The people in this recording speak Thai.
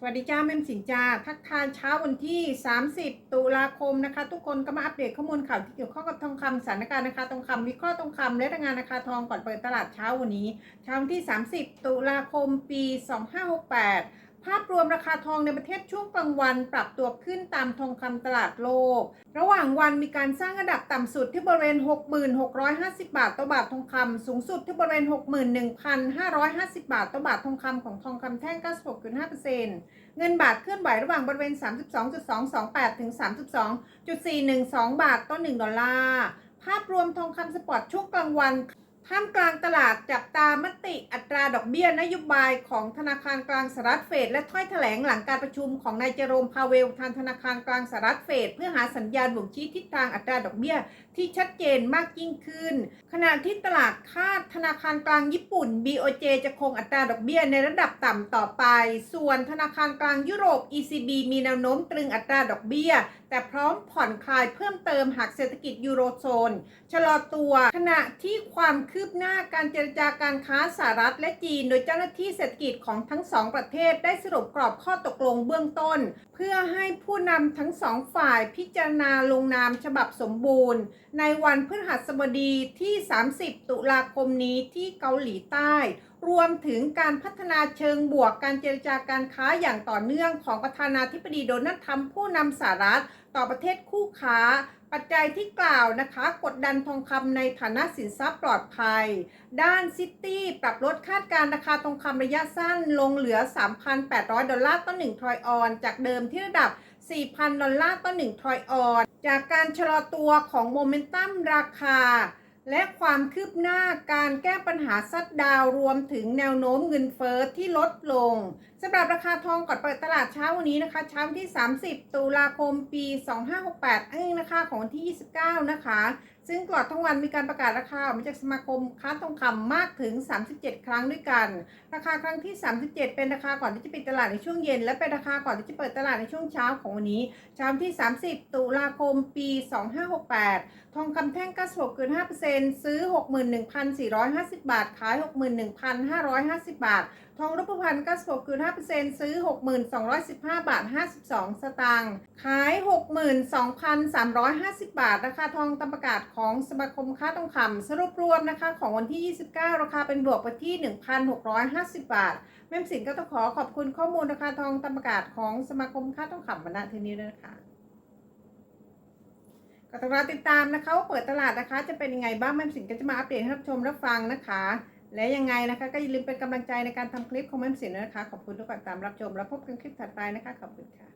สวัสดีจ้าแม่มสินจ้าทักทานเช้าวันที่ 30 ตุลาคมนะคะ ทุกคนก็มาอัปเดตข้อมูลข่าวที่เกี่ยวข้องกับทองคำสถานการณ์นะคะทองคำวิเคราะห์ทองคำและรายงานราคาทองก่อนเปิดตลาดเช้าวันนี้เช้าวันที่ 30 ตุลาคมปี 2568 ภาพรวมราคาทองในประเทศช่วงกลางวันปรับตัวขึ้นตามทองคำตลาดโลก ระหว่างวันมีการสร้างระดับต่ำสุดที่บริเวณ 6,650 บาทต่อบาททองคำสูงสุดที่บริเวณ 61,550 บาทต่อบาททองคำของทองคำแท่ง 96.5%เงินบาทเคลื่อนไหวระหว่างบริเวณ 32.228 ถึง 32.412 บาทต่อ 1 ดอลลาร์ ภาพรวมทองคำสปอร์ตช่วงกลางวัน ท่ามกลางตลาดจับตามติอัตราดอกเบี้ยนโยบายของธนาคารกลางสหรัฐเฟดและถ้อยแถลงหลังการประชุมของนายเจโรมพาเวลทางธนาคารกลางสหรัฐเฟดเพื่อหาสัญญาณบ่งชี้ทิศทางอัตราดอกเบี้ยที่ชัดเจนมากยิ่งขึ้น ขณะที่ตลาดคาดธนาคารกลางญี่ปุ่น BOJ จะคงอัตราดอกเบี้ยในระดับต่ำต่อไป ส่วนธนาคารกลางยุโรป ECB มีแนวโน้มตรึงอัตราดอกเบี้ย แต่พร้อมผ่อนคลายเพิ่มเติมหากเศรษฐกิจยูโรโซนชะลอตัว ขณะที่ความคืืบหน้าการเจรจาการค้าสหรัฐและจีน โดยเจ้าหน้าที่เศรษฐกิจของทั้งสองประเทศได้สรุปกรอบข้อตกลงเบื้องต้น เพื่อให้ผู้นำทั้งสองฝ่ายพิจารณาลงนามฉบับสมบูรณ์ ในวันพฤหัสบดีที่ 30 ตุลาคมนี้ที่เกาหลีใต้รวมถึงการพัฒนาเชิงบวกการเจรจาการค้าอย่างต่อเนื่องของประธานาธิบดีโดนัลด์ทรัมป์ผู้นำสหรัฐ ต่อประเทศคู่ค้า ปัจจัยที่กล่าวนะคะ กดดันทองคำในฐานะสินทรัพย์ปลอดภัย ด้านซิตี้ปรับลดคาดการณ์ราคาทองคำระยะสั้นลงเหลือ 3,800 ดอลลาร์ต่อ1ทรอยออน จากเดิมที่ระดับ 4,000 ดอลลาร์ต่อ1ทรอยออน จากการชะลอตัวของโมเมนตัมราคา และความคืบหน้าการแก้ปัญหาซัดดาวรวมถึงแนวโน้มเงินเฟอ้อที่ลดลงสำหรับราคาทองก่อนเปิดตลาดเช้าวันนี้นะคะ เช้าที่ 30 ตุลาคมปี 2568อ้งราคะของวันที่ 29 นะคะ ซึ่งตลอดทั้งวันมีการประกาศราคาออกมาจากสมาคมค้าทองคำมากถึง 37 ครั้งด้วยกัน ราคาครั้งที่ 37 เป็นราคาก่อนที่จะปิดตลาดในช่วงเย็น และเป็นราคาก่อนที่จะเปิดตลาดในช่วงเช้าของวันนี้ เช้าที่ 30 ตุลาคม ปี 2568 ทองคำแท่ง 96เกิน5%ซื้อ 61,450 บาท ขาย 61,550 บาท ทองรูปพรรณ96เกิน5%ซื้อ 62,15 บาท 52 สตางค์ขาย 62,350 บาท ราคาทองตามประกาศของสมาคมค้าทองคำสรุปรวมนะคะ ของวันที่ 29 ราคาเป็นบวกไปที่ 1,650 บาท แม่มสินก็ต้องขอขอบคุณข้อมูลราคาทองตามประกาศของสมาคมค้าทองคำวันณที่นี้ด้วยนะคะก็ต้องรอติดตามนะคะว่าเปิดตลาดนะคะ จะเป็นยังไงบ้างแม่มสินก็จะมาอัปเดตให้รับชมรับฟังนะคะ และยังไงนะคะก็อย่าลืมเป็นกำลังใจในการทำคลิปของแม่มสินด้วยนะคะ ขอบคุณทุกคนตามรับชม แล้วพบกันคลิปถัดไปนะคะ ขอบคุณค่ะ